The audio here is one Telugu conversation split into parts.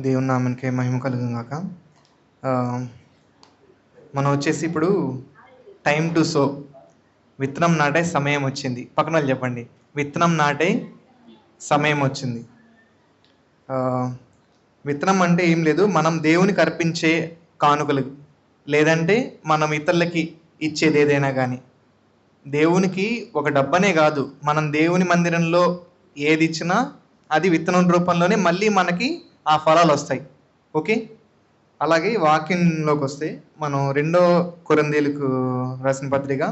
దేవుని నామనికే మహిమ కలుగు మనం వచ్చేసి ఇప్పుడు టైం టు సో విత్తనం నాటే సమయం వచ్చింది. పక్కన వాళ్ళు చెప్పండి. విత్తనం నాటే సమయం వచ్చింది. విత్తనం అంటే ఏం లేదు మనం దేవునికి అర్పించే కానుకలు. లేదంటే మనం ఇతరులకి ఇచ్చేది ఏదైనా కానీ దేవునికి ఒక డబ్బనే కాదు. మనం దేవుని మందిరంలో ఏది ఇచ్చినా అది విత్తనం రూపంలోనే మళ్ళీ మనకి ఆ ఫలాలు వస్తాయి. ఓకే? అలాగే వాక్యంలోకి వస్తే మనం రెండో కొరందేలకు రాసిన పత్రిక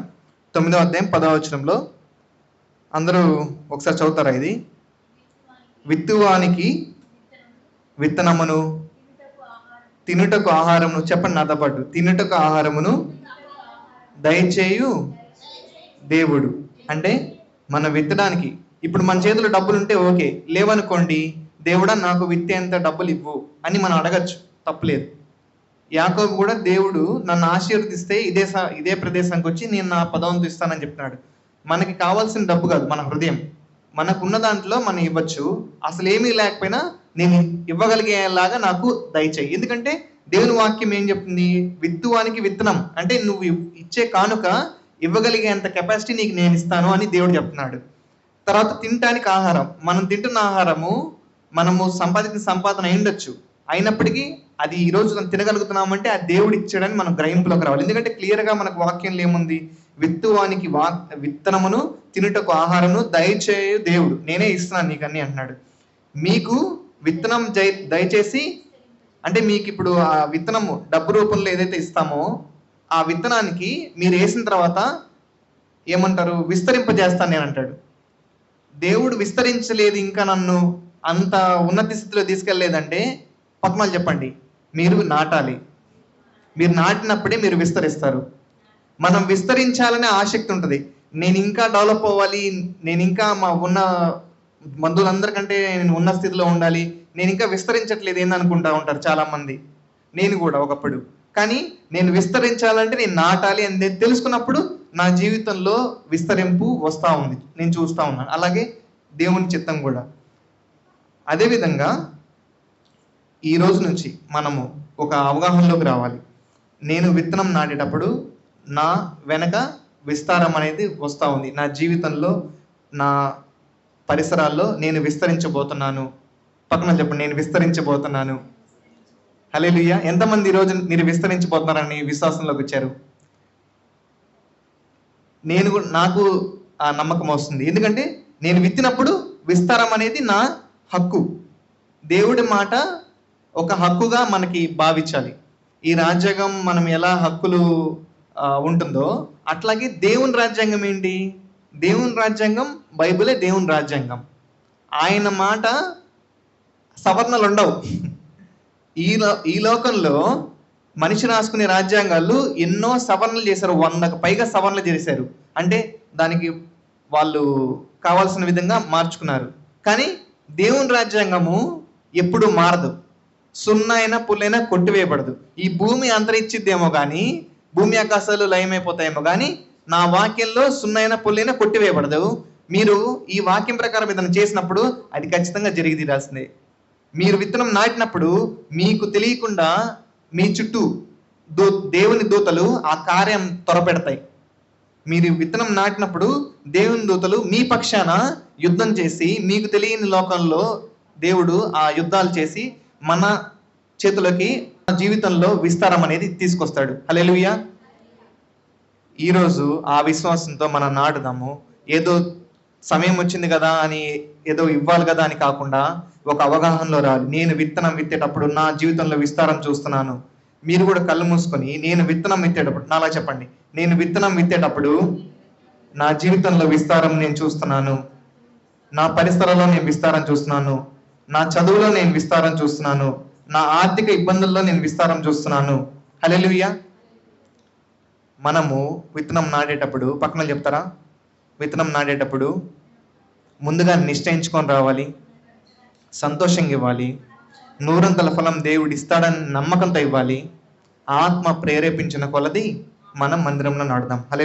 తొమ్మిదో అధ్యాయం పదవ వచనంలో అందరూ ఒకసారి చదువుతారా ఇది? విత్తువానికి విత్తనమును తినుటకు ఆహారమును చెప్పండి నాతో పాటు. తినుటకు ఆహారమును దయచేయు దేవుడు. అంటే మన విత్తడానికి ఇప్పుడు మన చేతిలో డబ్బులు ఉంటే ఓకే లేవనుకోండి దేవుడా నాకు విత్తేంత డబ్బులు ఇవ్వు అని మనం అడగచ్చు. తప్పులేదు. యాకోబు కూడా దేవుడు నన్ను ఆశీర్వదిస్తే ఇదే ఇదే ప్రదేశానికి వచ్చి నేను నా పదవంతు ఇస్తానని చెప్తున్నాడు మనకి కావాల్సిన డబ్బు కాదు మన హృదయం. మనకున్న దాంట్లో మనం ఇవ్వచ్చు. అసలు ఏమీ లేకపోయినా నేను ఇవ్వగలిగేలాగా నాకు దయచేయి. ఎందుకంటే దేవుని వాక్యం ఏం చెప్తుంది? విత్తువానికి విత్తనం. అంటే నువ్వు ఇచ్చే కానుక ఇవ్వగలిగేంత కెపాసిటీ నీకు నేను ఇస్తాను అని దేవుడు చెప్తున్నాడు. తర్వాత తినటానికి ఆహారం. మనం తింటున్న ఆహారము మనము సంపాదించిన సంపాదన అయి ఉండొచ్చు. అయినప్పటికీ అది ఈ రోజు మనం తినగలుగుతున్నామంటే ఆ దేవుడు ఇచ్చాడని మనం గ్రహింపులోకి రావాలి. ఎందుకంటే క్లియర్గా మనకు వాక్యంలో ఏముంది? విత్తువానికి వా విత్తనమును తినుటకు ఆహారమును దయచేయు దేవుడు. నేనే ఇస్తున్నాను నీకు అన్ని అంటున్నాడు. మీకు విత్తనం జై దయచేసి అంటే మీకు ఇప్పుడు ఆ విత్తనము డబ్బు రూపంలో ఏదైతే ఇస్తామో ఆ విత్తనానికి మీరు వేసిన తర్వాత ఏమంటారు? విస్తరింపజేస్తాను నేను అంటాడు. దేవుడు విస్తరించలేదు ఇంకా నన్ను అంత ఉన్నత స్థితిలో తీసుకెళ్ళలేదంటే పద్మాలు చెప్పండి. మీరు నాటాలి. మీరు నాటినప్పుడే మీరు విస్తరిస్తారు. మనం విస్తరించాలనే ఆసక్తి ఉంటుంది. నేను ఇంకా డెవలప్ అవ్వాలి. నేను ఇంకా మా ఉన్న బంధువులందరికంటే నేను ఉన్న స్థితిలో ఉండాలి. నేను ఇంకా విస్తరించట్లేదు ఏందనుకుంటా ఉంటారు చాలా మంది నేను కూడా ఒకప్పుడు. కానీ నేను విస్తరించాలంటే నేను నాటాలి అని తెలుసుకున్నప్పుడు నా జీవితంలో విస్తరింపు వస్తూ ఉంది. నేను చూస్తూ ఉన్నాను. అలాగే దేవుని చిత్తం కూడా. అదేవిధంగా ఈ రోజు నుంచి మనము ఒక అవగాహనలోకి రావాలి. నేను విత్తనం నాటేటప్పుడు నా వెనక విస్తారం అనేది వస్తూ ఉంది. నా జీవితంలో నా పరిసరాల్లో నేను విస్తరించబోతున్నాను. పక్కన చెప్పండి నేను విస్తరించబోతున్నాను. హలేలుయ్య ఎంతమంది ఈరోజు మీరు విస్తరించబోతున్నారని విశ్వాసంలోకి వచ్చారు? నేను కూడా- నాకు ఆ నమ్మకం వస్తుంది. ఎందుకంటే నేను విత్తినప్పుడు విస్తారం అనేది నా హక్కు. దేవుడి మాట ఒక హక్కుగా మనకి భావించాలి. ఈ రాజ్యాంగం మనం ఎలా హక్కులు ఉంటుందో అట్లాగే దేవుని రాజ్యాంగం ఏంటి? దేవుని రాజ్యాంగం బైబిలే దేవుని రాజ్యాంగం. ఆయన మాట సవరణలు ఉండవు ఈ లో- ఈ లోకంలో మనిషి రాసుకునే రాజ్యాంగాలు ఎన్నో సవరణలు చేశారు వందకు పైగా సవరణలు చేశారు. అంటే దానికి వాళ్ళు కావాల్సిన విధంగా మార్చుకున్నారు. కానీ దేవుని రాజ్యాంగము ఎప్పుడు మారదు. సున్నా అయినా పుల్లైనా కొట్టివేయబడదు. ఈ భూమి అంతరించిద్దేమో కానీ భూమి ఆకాశాలు లయమైపోతాయేమో కానీ నా వాక్యంలో సున్నా అయినా పుల్లైనా కొట్టివేయబడదు. మీరు ఈ వాక్యం ప్రకారం ఏదైనా చేసినప్పుడు అది ఖచ్చితంగా జరిగి తీరాల్సిందే. మీరు విత్తనం నాటినప్పుడు మీకు తెలియకుండా మీ చుట్టూ దూ దేవుని దూతలు ఆ కార్యం త్వరపెడతాయి. మీరు విత్తనం నాటినప్పుడు దేవుని దూతలు మీ పక్షాన యుద్ధం చేసి మీకు తెలియని లోకంలో దేవుడు ఆ యుద్ధాలు చేసి మన చేతులకి మన జీవితంలో విస్తారం అనేది తీసుకొస్తాడు. హల్లెలూయా. ఈరోజు ఆ విశ్వాసంతో మనం నాటుదాము ఏదో సమయం వచ్చింది కదా అని ఏదో ఇవ్వాలి కదా అని కాకుండా ఒక అవగాహనలో రాలి నేను విత్తనం విత్తేటప్పుడు నా జీవితంలో విస్తారం చూస్తున్నాను. మీరు కూడా కళ్ళు మూసుకొని నేను విత్తనం విత్తేటప్పుడు నాలా చెప్పండి. నేను విత్తనం విత్తేటప్పుడు నా జీవితంలో విస్తారం నేను చూస్తున్నాను. నా పరిసరాల్లో నేను విస్తారం చూస్తున్నాను. నా చదువులో నేను విస్తారం చూస్తున్నాను. నా ఆర్థిక ఇబ్బందుల్లో నేను విస్తారం చూస్తున్నాను. హలెలుయ్య మనము విత్తనం నాటేటప్పుడు పక్కన చెప్తారా? విత్తనం నాటేటప్పుడు ముందుగా నిశ్చయించుకొని రావాలి. సంతోషంగా ఇవ్వాలి. నూరంతల ఫలం దేవుడు ఇస్తాడని నమ్మకంతో ఇవ్వాలి. ఆత్మ ప్రేరేపించిన కొలది మనం మందిరంలో నాటుదాం. హలే